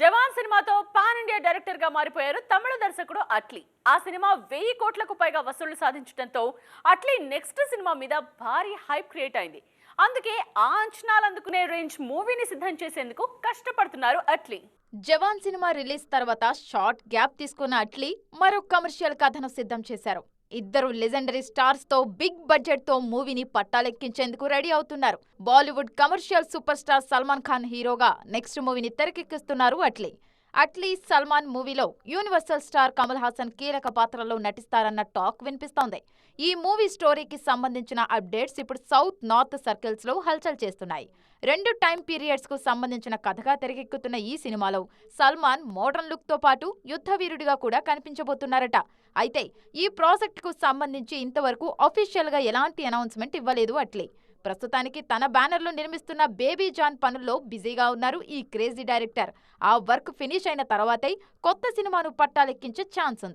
జవాన్ సినిమాతో pan India డైరెక్టర్గా మారిపోయారు తమిళ దర్శకుడు అట్లీ. ఆ సినిమా వెయ్యి కోట్లకు పైగా వసూళ్ళు సాధించడంతో అట్లీ నెక్స్ట్ సినిమా మీద భారీ హైప్ క్రియేట్ అయింది. అందుకే ఆ అంచనాలు అందుకునే రేంజ్ మూవీని సిద్ధం చేసేందుకు కష్టపడుతున్నారు అట్లీ. జవాన్ సినిమా రిలీజ్ తర్వాత షార్ట్ గ్యాప్ తీసుకున్న అట్లీ మరో కమర్షియల్ కథను సిద్ధం చేశారు. ఇద్దరు లెజెండరీ స్టార్స్తో బిగ్ బడ్జెట్తో మూవీని పట్టాలెక్కించేందుకు రెడీ అవుతున్నారు. Bollywood commercial super star Salman Khan హీరోగా నెక్స్ట్ మూవీని తెరకెక్కిస్తున్నారు అట్లీ. అట్లీ సల్మాన్ మూవీలో యూనివర్సల్ స్టార్ కమల్ హాసన్ కీలక పాత్రలో నటిస్తారన్న టాక్ వినిపిస్తోంది. ఈ మూవీ స్టోరీకి సంబంధించిన అప్డేట్స్ ఇప్పుడు సౌత్ నార్త్ సర్కిల్స్లో హల్చల్ చేస్తున్నాయి. రెండు టైం పీరియడ్స్కు సంబంధించిన కథగా తెరకెక్కుతున్న ఈ సినిమాలో సల్మాన్ మోడర్న్ లుక్తో పాటు యుద్ధ వీరుడిగా కూడా కనిపించబోతున్నారట. అయితే ఈ ప్రాజెక్ట్కు సంబంధించి ఇంతవరకు అఫీషియల్గా ఎలాంటి అనౌన్స్మెంట్ ఇవ్వలేదు అట్లీ. ప్రస్తుతానికి తన బ్యానర్లో నిర్మిస్తున్న బేబీ జాన్ పనుల్లో బిజీగా ఉన్నారు ఈ క్రేజీ డైరెక్టర్. ఆ వర్క్ ఫినిష్ అయిన తర్వాతే కొత్త సినిమాను పట్టాలెక్కించే ఛాన్స్ ఉంది.